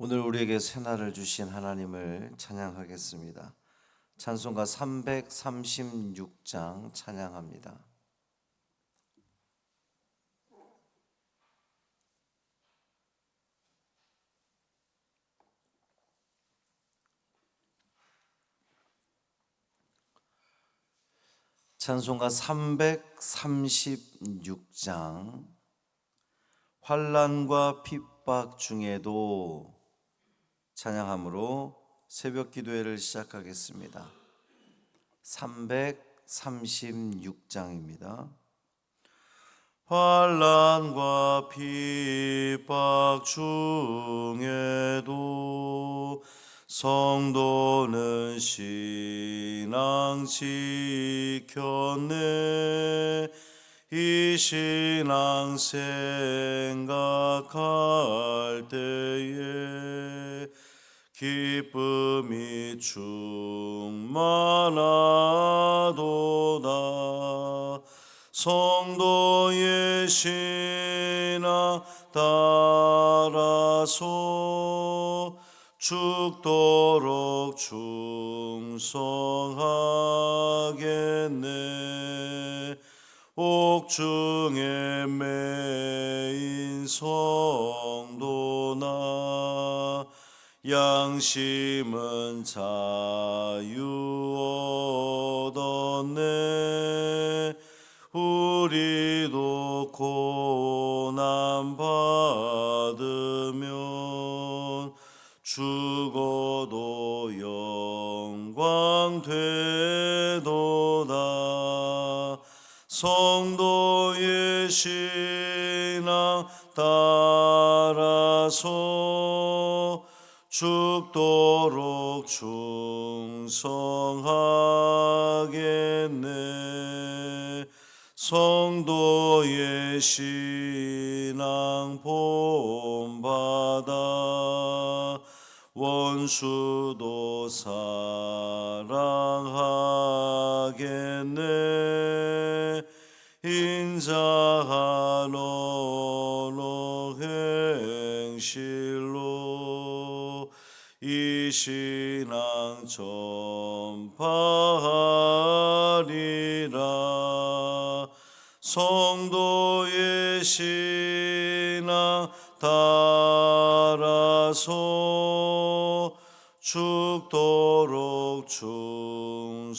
오늘 우리에게 새날을 주신 하나님을 찬양하겠습니다. 찬송가 336장 찬양합니다. 찬송가 336장 환란과 핍박 중에도 찬양함으로 새벽 기도회를 시작하겠습니다. 336장입니다. 환란과 핍박 중에도 성도는 신앙 지켰네 이 신앙 생각할 때에 기쁨이 충만하도다. 성도의 신앙 따라서 죽도록 충성하겠네. 옥중에 매인 성도나 양심은 자유 얻었네. 우리도 고난 받으면 죽어도 영광 되도다. 성도의 신앙 따라서 죽도록 충성하겠네. 성도의 신앙 본받아 원수도 사랑하겠네. 인자한 언어 행실로 이 신앙 전파하리라. 성도의 신앙 따라서 죽도록 충성하겠네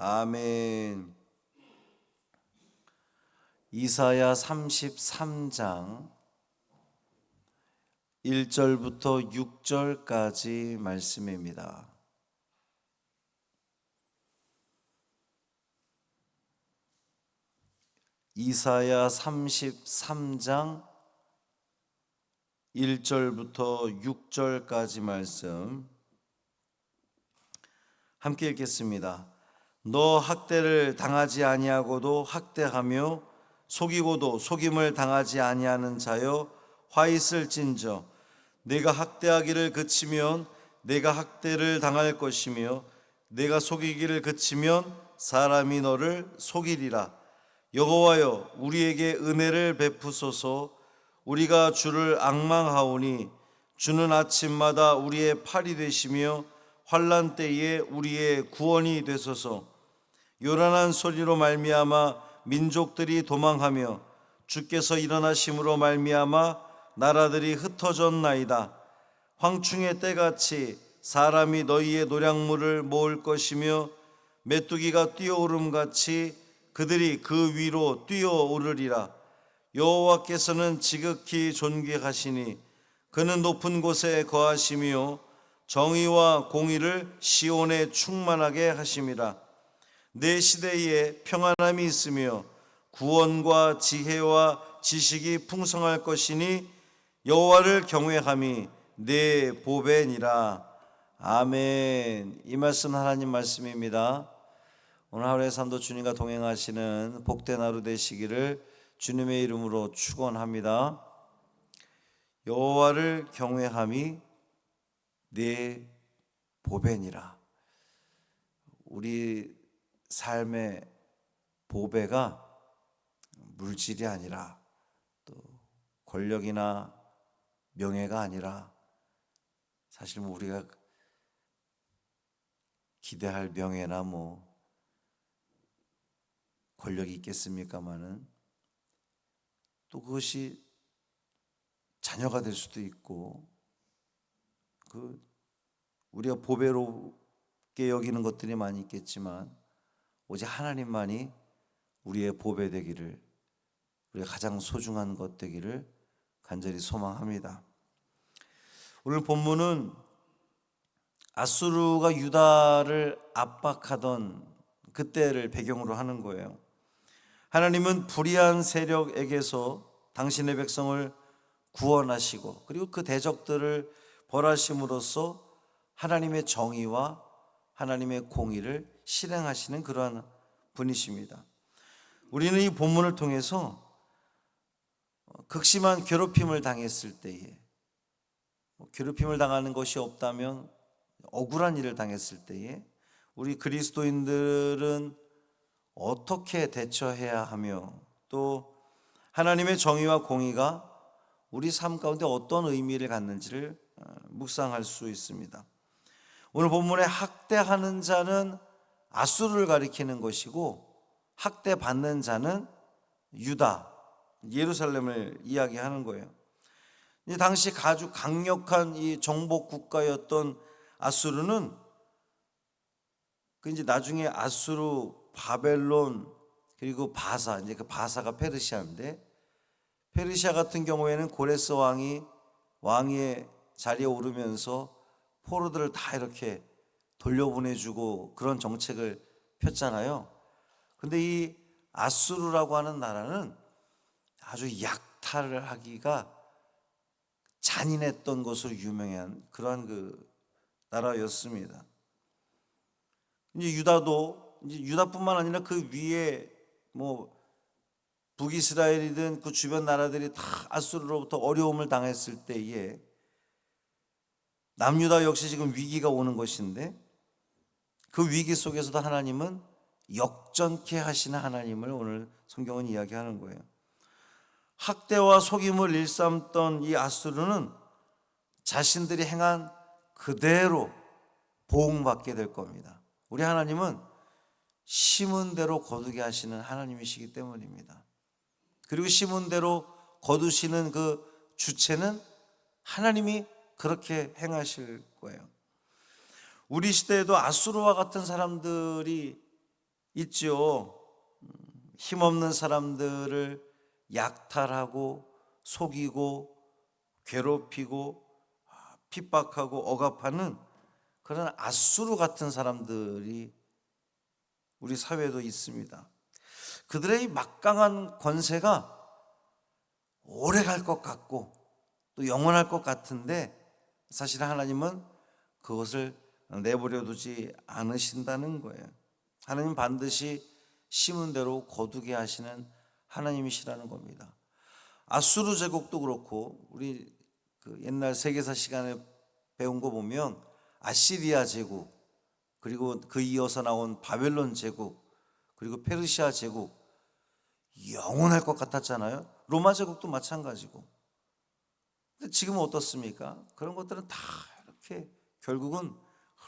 아멘. 이사야 33장 1절부터 6절까지 말씀입니다. 이사야 33장 1절부터 6절까지 말씀 함께 읽겠습니다. 너 학대를 당하지 아니하고도 학대하며 속이고도 속임을 당하지 아니하는 자여 화 있을진저. 내가 학대하기를 그치면 내가 학대를 당할 것이며 내가 속이기를 그치면 사람이 너를 속이리라. 여호와여 우리에게 은혜를 베푸소서. 우리가 주를 악망하오니 주는 아침마다 우리의 팔이 되시며 환란 때에 우리의 구원이 되소서. 요란한 소리로 말미암아 민족들이 도망하며 주께서 일어나심으로 말미암아 나라들이 흩어졌나이다. 황충의 때같이 사람이 너희의 노량물을 모을 것이며 메뚜기가 뛰어오름 같이 그들이 그 위로 뛰어오르리라. 여호와께서는 지극히 존귀하시니 그는 높은 곳에 거하시며 정의와 공의를 시온에 충만하게 하심이라. 내 시대에 평안함이 있으며 구원과 지혜와 지식이 풍성할 것이니 여호와를 경외함이 내 보배니라. 아멘. 이 말씀 하나님 말씀입니다. 오늘 하루의 삶도 주님과 동행하시는 복된 하루 되시기를 주님의 이름으로 축원합니다. 여호와를 경외함이 내 보배니라. 우리 삶의 보배가 물질이 아니라 또 권력이나 명예가 아니라 사실 뭐 우리가 기대할 명예나 뭐 권력이 있겠습니까마는 또 그것이 자녀가 될 수도 있고 그 우리가 보배롭게 여기는 것들이 많이 있겠지만 오직 하나님만이 우리의 보배 되기를 우리가 가장 소중한 것 되기를 간절히 소망합니다. 오늘 본문은 아수르가 유다를 압박하던 그때를 배경으로 하는 거예요. 하나님은 불의한 세력에게서 당신의 백성을 구원하시고 그리고 그 대적들을 벌하심으로써 하나님의 정의와 하나님의 공의를 실행하시는 그러한 분이십니다. 우리는 이 본문을 통해서 극심한 괴롭힘을 당했을 때에 뭐 괴롭힘을 당하는 것이 없다면 억울한 일을 당했을 때에 우리 그리스도인들은 어떻게 대처해야 하며 또 하나님의 정의와 공의가 우리 삶 가운데 어떤 의미를 갖는지를 어, 묵상할 수 있습니다. 오늘 본문에 학대하는 자는 아수르를 가리키는 것이고 학대 받는 자는 유다 예루살렘을 이야기하는 거예요. 당시 아주 강력한 이 정복 국가였던 아수르는 그 이제 나중에 아수르, 바벨론 그리고 바사 이제 그 바사가 페르시아인데 페르시아 같은 경우에는 고레스 왕이 왕의 자리에 오르면서 포로들을 다 이렇게 돌려보내주고 그런 정책을 폈잖아요. 근데 이 아수르라고 하는 나라는 아주 약탈을 하기가 잔인했던 것으로 유명한 그러한 그 나라였습니다. 이제 유다도 이제 유다뿐만 아니라 그 위에 뭐 북이스라엘이든 그 주변 나라들이 다 아수르로부터 어려움을 당했을 때에 남유다 역시 지금 위기가 오는 것인데 그 위기 속에서도 하나님은 역전케 하시는 하나님을 오늘 성경은 이야기하는 거예요. 학대와 속임을 일삼던 이 아수르는 자신들이 행한 그대로 보응받게 될 겁니다. 우리 하나님은 심은 대로 거두게 하시는 하나님이시기 때문입니다. 그리고 심은 대로 거두시는 그 주체는 하나님이 그렇게 행하실 거예요. 우리 시대에도 아수르와 같은 사람들이 있죠. 음, 힘없는 사람들을 약탈하고 속이고 괴롭히고 핍박하고 억압하는 그런 아수르 같은 사람들이 우리 사회에도 있습니다. 그들의 막강한 권세가 오래 갈 것 같고 또 영원할 것 같은데 사실 하나님은 그것을 내버려 두지 않으신다는 거예요. 하나님 반드시 심은 대로 거두게 하시는 하나님이시라는 겁니다. 아수르 제국도 그렇고 우리 그 옛날 세계사 시간에 배운 거 보면 아시리아 제국 그리고 그 이어서 나온 바벨론 제국 그리고 페르시아 제국 영원할 것 같았잖아요. 로마 제국도 마찬가지고. 근데 지금은 어떻습니까? 그런 것들은 다 이렇게 결국은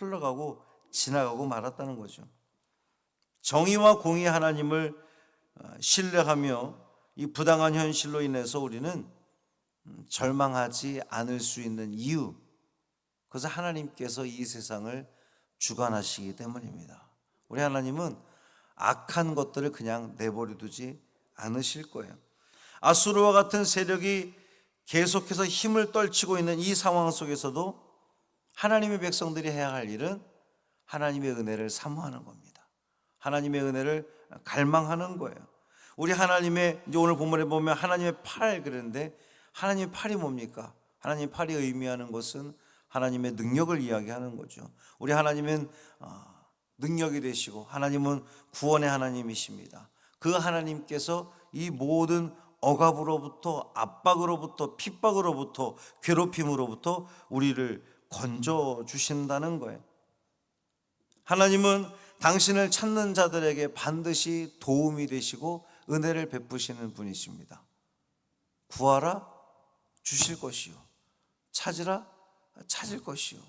흘러가고 지나가고 말았다는 거죠. 정의와 공의 하나님을 어, 신뢰하며 이 부당한 현실로 인해서 우리는 음, 절망하지 않을 수 있는 이유 그것은 하나님께서 이 세상을 주관하시기 때문입니다. 우리 하나님은 악한 것들을 그냥 내버려 두지 않으실 거예요. 아수르와 같은 세력이 계속해서 힘을 떨치고 있는 이 상황 속에서도 하나님의 백성들이 해야 할 일은 하나님의 은혜를 사모하는 겁니다. 하나님의 은혜를 갈망하는 거예요. 우리 하나님의 이제 오늘 본문에 보면 하나님의 팔 그랬는데 하나님의 팔이 뭡니까? 하나님의 팔이 의미하는 것은 하나님의 능력을 이야기하는 거죠. 우리 하나님은 어, 능력이 되시고 하나님은 구원의 하나님이십니다. 그 하나님께서 이 모든 억압으로부터 압박으로부터 핍박으로부터 괴롭힘으로부터 우리를 건져 주신다는 거예요. 하나님은 당신을 찾는 자들에게 반드시 도움이 되시고 은혜를 베푸시는 분이십니다. 구하라 주실 것이요. 찾으라 찾을 것이요.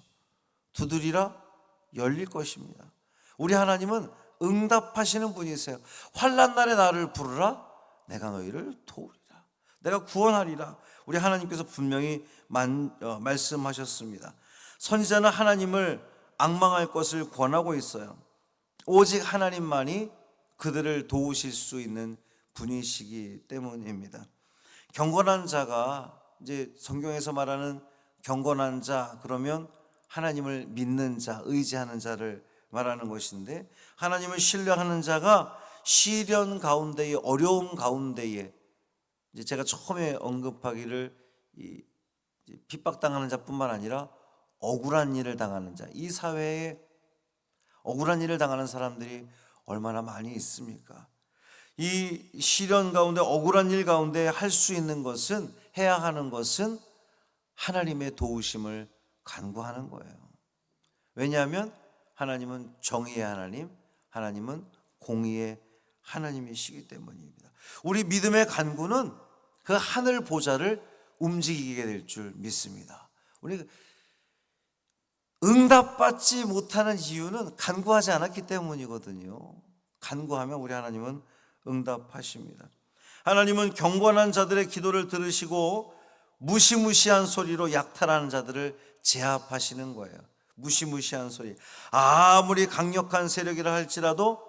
두드리라 열릴 것입니다. 우리 하나님은 응답하시는 분이세요. 환난 날에 나를 부르라 내가 너희를 도우리라. 내가 구원하리라. 우리 하나님께서 분명히 만, 어, 말씀하셨습니다. 선지자는 하나님을 악망할 것을 권하고 있어요. 오직 하나님만이 그들을 도우실 수 있는 분이시기 때문입니다. 경건한 자가 이제 성경에서 말하는 경건한 자 그러면 하나님을 믿는 자, 의지하는 자를 말하는 것인데 하나님을 신뢰하는 자가 시련 가운데에 어려움 가운데에 이제 제가 처음에 언급하기를 이 핍박당하는 자뿐만 아니라 억울한 일을 당하는 자, 이 사회에 억울한 일을 당하는 사람들이 얼마나 많이 있습니까? 이 시련 가운데 억울한 일 가운데 할 수 있는 것은 해야 하는 것은 하나님의 도우심을 간구하는 거예요. 왜냐하면 하나님은 정의의 하나님, 하나님은 공의의 하나님이시기 때문입니다. 우리 믿음의 간구는 그 하늘 보좌를 움직이게 될 줄 믿습니다. 우리 응답받지 못하는 이유는 간구하지 않았기 때문이거든요. 간구하면 우리 하나님은 응답하십니다. 하나님은 경건한 자들의 기도를 들으시고 무시무시한 소리로 약탈하는 자들을 제압하시는 거예요. 무시무시한 소리. 아무리 강력한 세력이라 할지라도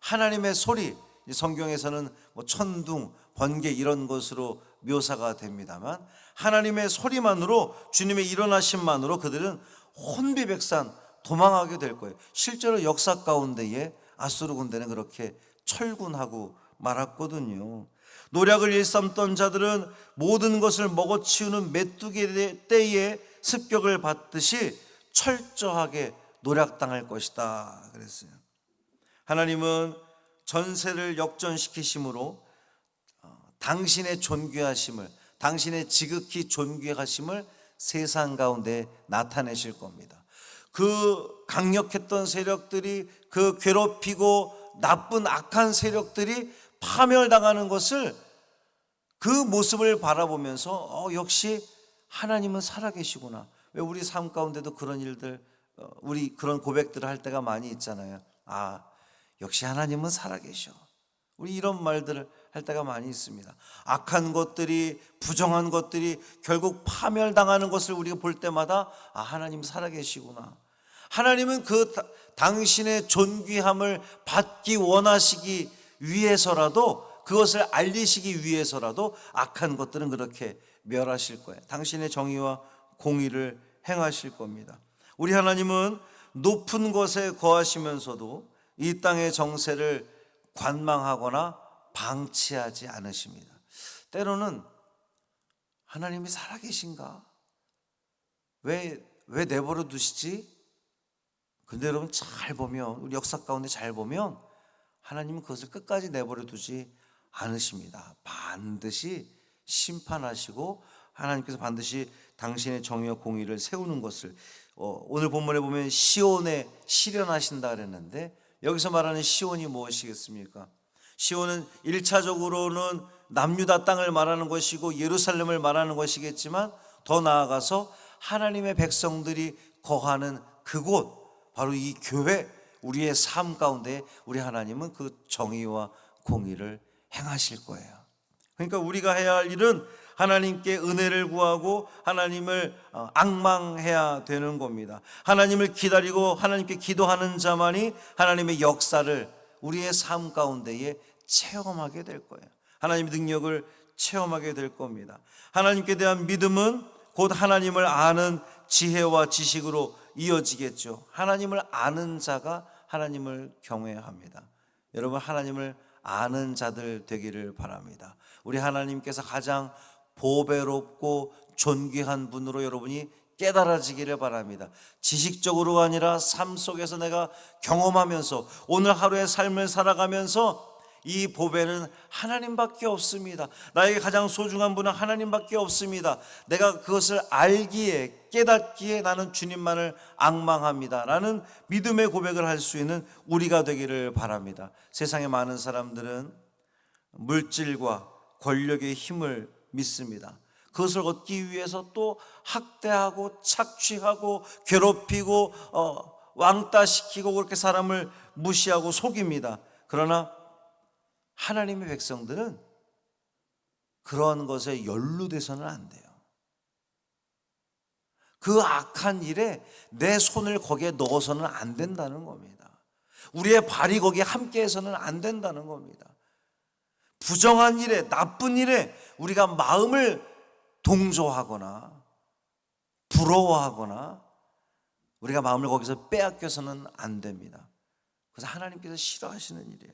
하나님의 소리, 성경에서는 뭐 천둥, 번개 이런 것으로 묘사가 됩니다만 하나님의 소리만으로 주님의 일어나심만으로 그들은 혼비백산 도망하게 될 거예요. 실제로 역사 가운데에 아수르 군대는 그렇게 철군하고 말았거든요. 노략을 일삼던 자들은 모든 것을 먹어치우는 메뚜기 때에 습격을 받듯이 철저하게 노략당할 것이다 그랬어요. 하나님은 전세를 역전시키심으로 어, 당신의 존귀하심을 당신의 지극히 존귀하심을 세상 가운데 나타내실 겁니다. 그 강력했던 세력들이 그 괴롭히고 나쁜 악한 세력들이 파멸당하는 것을 그 모습을 바라보면서 어, 역시 하나님은 살아계시구나. 왜 우리 삶 가운데도 그런 일들, 어, 우리 그런 고백들을 할 때가 많이 있잖아요. 아, 역시 하나님은 살아계셔. 우리 이런 말들을 할 때가 많이 있습니다. 악한 것들이, 부정한 것들이 결국 파멸당하는 것을 우리가 볼 때마다 아, 하나님 살아계시구나. 하나님은 그 당신의 존귀함을 받기 원하시기 위해서라도 그것을 알리시기 위해서라도 악한 것들은 그렇게 멸하실 거예요. 당신의 정의와 공의를 행하실 겁니다. 우리 하나님은 높은 곳에 거하시면서도 이 땅의 정세를 관망하거나 방치하지 않으십니다. 때로는 하나님이 살아계신가? 왜, 왜 내버려 두시지? 근데 여러분 잘 보면, 우리 역사 가운데 잘 보면 하나님은 그것을 끝까지 내버려 두지 않으십니다. 반드시 심판하시고 하나님께서 반드시 당신의 정의와 공의를 세우는 것을 어, 오늘 본문에 보면 시온에 실현하신다 그랬는데 여기서 말하는 시온이 무엇이겠습니까? 시온은 1차적으로는 남유다 땅을 말하는 것이고 예루살렘을 말하는 것이겠지만 더 나아가서 하나님의 백성들이 거하는 그곳 바로 이 교회 우리의 삶 가운데 우리 하나님은 그 정의와 공의를 행하실 거예요. 그러니까 우리가 해야 할 일은 하나님께 은혜를 구하고 하나님을 어, 악망해야 되는 겁니다. 하나님을 기다리고 하나님께 기도하는 자만이 하나님의 역사를 우리의 삶 가운데에 체험하게 될 거예요. 하나님의 능력을 체험하게 될 겁니다. 하나님께 대한 믿음은 곧 하나님을 아는 지혜와 지식으로 이어지겠죠. 하나님을 아는 자가 하나님을 경외합니다. 여러분 하나님을 아는 자들 되기를 바랍니다. 우리 하나님께서 가장 보배롭고 존귀한 분으로 여러분이 깨달아지기를 바랍니다. 지식적으로가 아니라 삶 속에서 내가 경험하면서 오늘 하루의 삶을 살아가면서 이 보배는 하나님밖에 없습니다. 나에게 가장 소중한 분은 하나님밖에 없습니다. 내가 그것을 알기에 깨닫기에 나는 주님만을 악망합니다. 라는 믿음의 고백을 할 수 있는 우리가 되기를 바랍니다. 세상의 많은 사람들은 물질과 권력의 힘을 믿습니다. 그것을 얻기 위해서 또 학대하고 착취하고 괴롭히고 어, 왕따시키고 그렇게 사람을 무시하고 속입니다. 그러나 하나님의 백성들은 그러한 것에 연루돼서는 안 돼요. 그 악한 일에 내 손을 거기에 넣어서는 안 된다는 겁니다. 우리의 발이 거기에 함께 해서는 안 된다는 겁니다. 부정한 일에 나쁜 일에 우리가 마음을 동조하거나 부러워하거나 우리가 마음을 거기서 빼앗겨서는 안 됩니다. 그래서 하나님께서 싫어하시는 일이에요.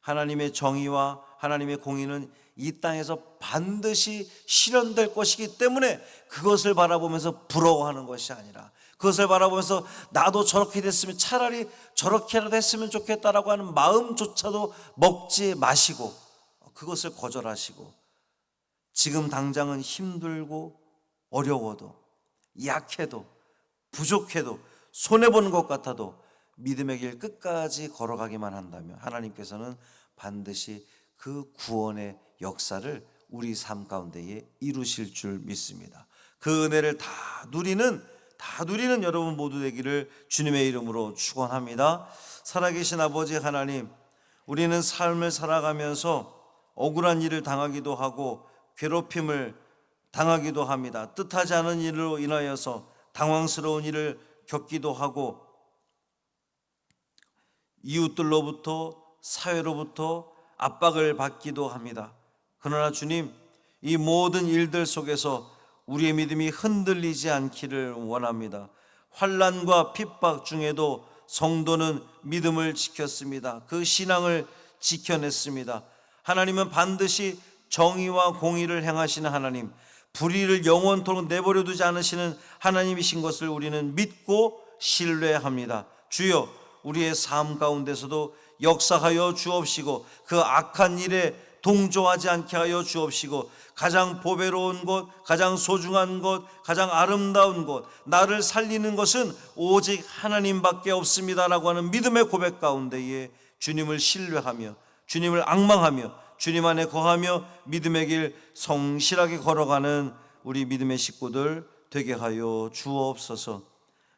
하나님의 정의와 하나님의 공의는 이 땅에서 반드시 실현될 것이기 때문에 그것을 바라보면서 부러워하는 것이 아니라 그것을 바라보면서 나도 저렇게 됐으면 차라리 저렇게라도 했으면 좋겠다라고 하는 마음조차도 먹지 마시고 그것을 거절하시고 지금 당장은 힘들고 어려워도 약해도 부족해도 손해보는 것 같아도 믿음의 길 끝까지 걸어가기만 한다면 하나님께서는 반드시 그 구원의 역사를 우리 삶 가운데에 이루실 줄 믿습니다. 그 은혜를 다 누리는 다 누리는 여러분 모두 되기를 주님의 이름으로 축원합니다. 살아계신 아버지 하나님, 우리는 삶을 살아가면서 억울한 일을 당하기도 하고 괴롭힘을 당하기도 합니다. 뜻하지 않은 일로 인하여서 당황스러운 일을 겪기도 하고 이웃들로부터 사회로부터 압박을 받기도 합니다. 그러나 주님, 이 모든 일들 속에서 우리의 믿음이 흔들리지 않기를 원합니다. 환란과 핍박 중에도 성도는 믿음을 지켰습니다. 그 신앙을 지켜냈습니다. 하나님은 반드시 정의와 공의를 행하시는 하나님, 불의를 영원토록 내버려 두지 않으시는 하나님이신 것을 우리는 믿고 신뢰합니다. 주여, 우리의 삶 가운데서도 역사하여 주옵시고 그 악한 일에 동조하지 않게 하여 주옵시고 가장 보배로운 것, 가장 소중한 것, 가장 아름다운 것, 나를 살리는 것은 오직 하나님밖에 없습니다라고 하는 믿음의 고백 가운데에 주님을 신뢰하며 주님을 악망하며 주님 안에 거하며 믿음의 길 성실하게 걸어가는 우리 믿음의 식구들 되게 하여 주옵소서.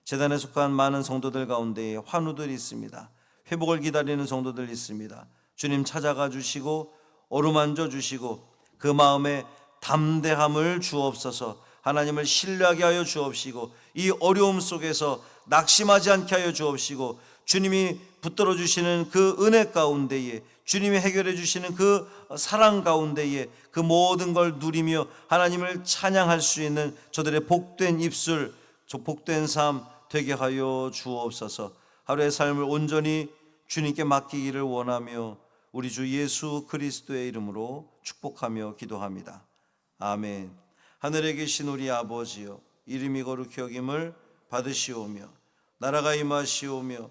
재단에 속한 많은 성도들 가운데에 환우들이 있습니다. 회복을 기다리는 성도들 있습니다. 주님 찾아가 주시고 어루만져 주시고 그 마음에 담대함을 주옵소서. 하나님을 신뢰하게 하여 주옵시고 이 어려움 속에서 낙심하지 않게 하여 주옵시고 주님이 붙들어 주시는 그 은혜 가운데에 주님이 해결해 주시는 그 사랑 가운데에 그 모든 걸 누리며 하나님을 찬양할 수 있는 저들의 복된 입술, 저 복된 삶 되게 하여 주옵소서. 하루의 삶을 온전히 주님께 맡기기를 원하며 우리 주 예수 그리스도의 이름으로 축복하며 기도합니다. 아멘. 하늘에 계신 우리 아버지여 이름이 거룩히 여김을 받으시오며 나라가 임하시오며